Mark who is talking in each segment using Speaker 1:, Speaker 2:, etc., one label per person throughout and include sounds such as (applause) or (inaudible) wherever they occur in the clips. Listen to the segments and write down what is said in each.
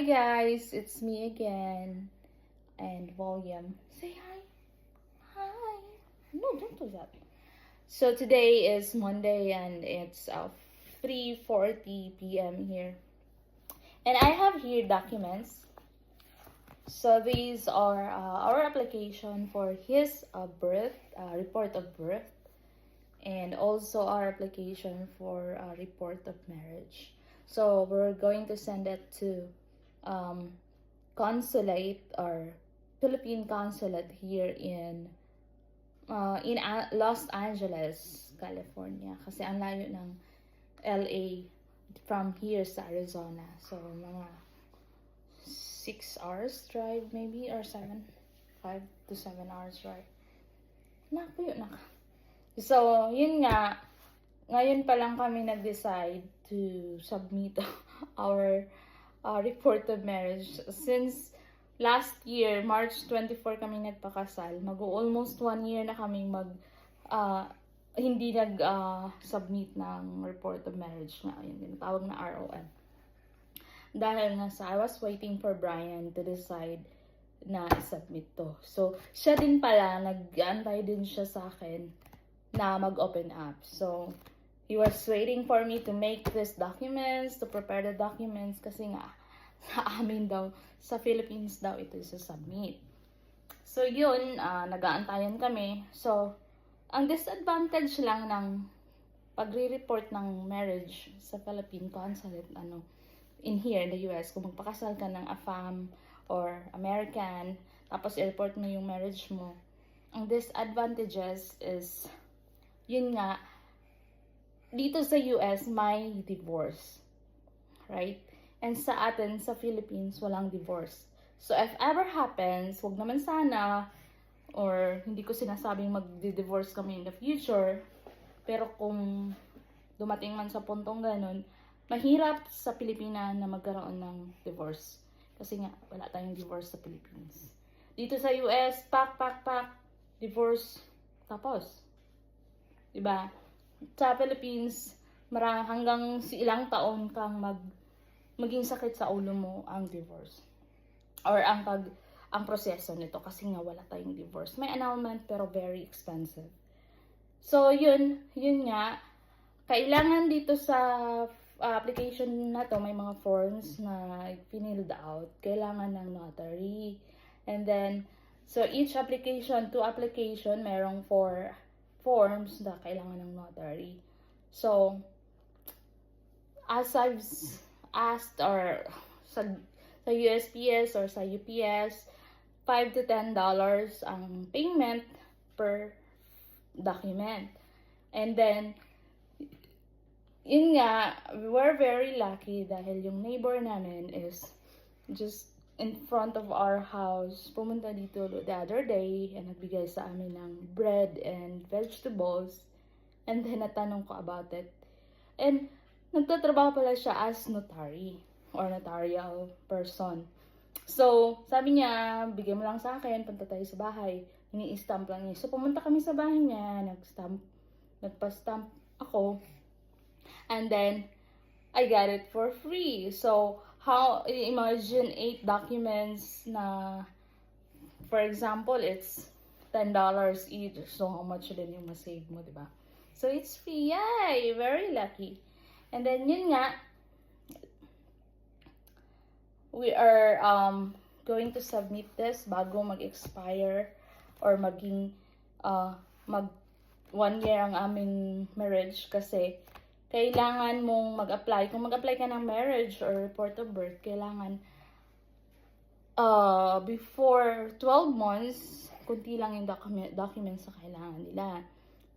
Speaker 1: Hi guys, it's me again. And volume. Say hi. Hi. No, don't do that. So today is Monday and it's uh, 3:40 p.m. here. And I have here documents. So these are uh, our application for his uh, birth, uh, report of birth, and also our application for uh, report of marriage. So we're going to send it to um, consulate or Philippine consulate here in uh, in A- Los Angeles, California. Kasi ang layo ng LA from here sa Arizona. So mga six hours drive maybe or seven five to seven hours drive naku yun naka so yun nga ngayon pa lang kami nag-decide to submit (laughs) our uh, report of marriage since last year March 24 kami nagpakasal mag almost one year na kami mag uh, hindi nag uh, submit ng report of marriage na yun tinatawag na ROM dahil nga sa I was waiting for Brian to decide na i-submit to. So, siya din pala, nag-antay din siya sa akin na mag-open up. So, he was waiting for me to make these documents, to prepare the documents, kasi nga, (laughs) sa amin daw, sa Philippines daw ito sa-submit. So, yun, uh, nag-aantayan kami. So, ang disadvantage lang ng pagre-report ng marriage sa Philippine consulate, ano, in here in the US, kung magpakasal ka ng AFAM or American, tapos i-report mo yung marriage mo, ang disadvantages is, yun nga, dito sa US, may divorce. Right? And sa atin, sa Philippines, walang divorce. So, if ever happens, wag naman sana, or hindi ko sinasabing mag-divorce kami in the future, pero kung dumating man sa puntong ganun, mahirap sa Pilipinas na magkaroon ng divorce. Kasi nga, wala tayong divorce sa Philippines. Dito sa US, pak, pak, pak, divorce, tapos. Diba? Sa Philippines, mara hanggang si ilang taon kang mag maging sakit sa ulo mo ang divorce. Or ang pag ang proseso nito kasi nga wala tayong divorce. May annulment pero very expensive. So, yun, yun nga, kailangan dito sa uh, application na to, may mga forms na pinilled out. Kailangan ng notary. And then, so each application, two application, merong four forms na kailangan ng notary. So, as I've asked or sa, sa USPS or sa UPS, 5 to 10 dollars ang payment per document. And then, yun nga, we were very lucky dahil yung neighbor namin is just in front of our house. Pumunta dito the other day and nagbigay sa amin ng bread and vegetables. And then natanong ko about it. And nagtatrabaho pala siya as notary or notarial person. So, sabi niya, bigyan mo lang sa akin, punta tayo sa bahay. Ini-stamp lang niya. So, pumunta kami sa bahay niya, nag-stamp, nagpa-stamp ako. And then, I got it for free. So, how, imagine 8 documents na, for example, it's $10 each. So, how much din yung masave mo, di ba? So, it's free. Yay! Very lucky. And then, yun nga, we are um, going to submit this bago mag-expire or maging uh, mag one year ang aming marriage kasi kailangan mong mag-apply. Kung mag-apply ka ng marriage or report of birth, kailangan uh, before 12 months, kunti lang yung document, documents na kailangan nila.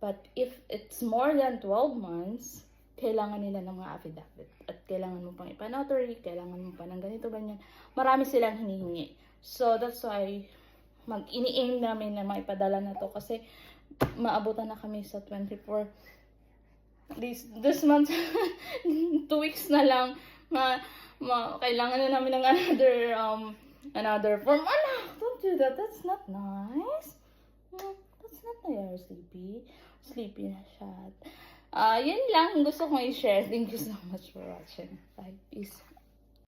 Speaker 1: But if it's more than 12 months, kailangan nila ng mga affidavit. At kailangan mo pang ipa-notary, kailangan mo pa ng ganito, ganyan. Marami silang hinihingi. So, that's why mag ini-aim namin na maipadala na to kasi maabutan na kami sa 24 this this month (laughs) two weeks na lang ma, ma kailangan na namin ng another um another form. Ano don't do that. That's not nice. Hmm, that's not nice. Sleepy. Sleepy na siya. Ah yun lang. Gusto kong i-share. Thank you so much for watching. Bye. Peace